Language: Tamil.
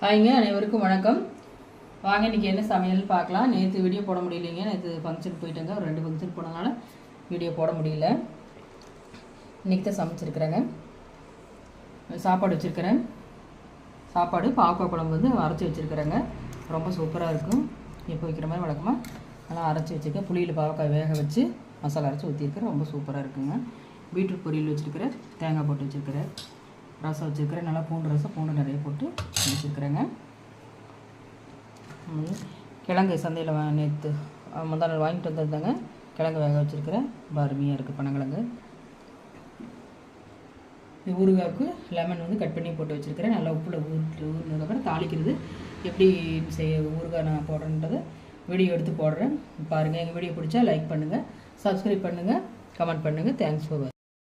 ஹாய்ங்க அனைவருக்கும் வணக்கம். வாங்க இன்றைக்கி என்ன சமையல்னு பார்க்கலாம். நேற்று வீடியோ போட முடியலைங்க. நேற்று ஃபங்க்ஷன் போயிட்டேங்க. ஒரு ரெண்டு ஃபங்க்ஷன் போனதுனால வீடியோ போட முடியல. இன்றைக்கி தான் சமைச்சிருக்கிறேங்க. சாப்பாடு வச்சுருக்கிறேன். சாப்பாடு பாவக்காய் குழம்பு வந்து அரைச்சி வச்சுருக்கிறேங்க. ரொம்ப சூப்பராக இருக்கும். எப்போ வைக்கிற மாதிரி வழக்கமாக நல்லா அரைச்சி வச்சுருக்கேன். புளியில் பாவக்காய் வேக வச்சு மசாலா அரைச்சி ஊற்றிருக்கிறேன் ரொம்ப சூப்பராக இருக்குங்க. பீட்ரூட் பொரியல் வச்சுருக்கிறேன். தேங்காய் போட்டு வச்சுருக்கிறேன். ரசம் வச்சுருக்கிறேன் நல்லா பூண்டு ரசம் பூண்டு நிறைய போட்டு வச்சுருக்கிறேங்க. கிழங்கு சந்தையில் வா நேற்று முந்தா நாள் வாங்கிட்டு வந்துருந்தாங்க. கிழங்கு வேக வச்சுருக்கிறேன். ரொம்ப அருமையாக இருக்குது பனங்கிழங்கு. இது ஊறுகாய்க்கு லெமன் வந்து கட் பண்ணி போட்டு வச்சுருக்கிறேன். நல்லா உப்பில் ஊற்றி ஊறினதுக்கப்புறம் தாளிக்கிறது. எப்படி செய்ய ஊறுகாய் நான் போடுறேன்றதை வீடியோ எடுத்து போடுறேன். பாருங்கள் எங்கள் வீடியோ பிடிச்சா லைக் பண்ணுங்கள் சப்ஸ்கிரைப் பண்ணுங்கள் கமெண்ட் பண்ணுங்கள் தேங்க்ஸ் ஃபார்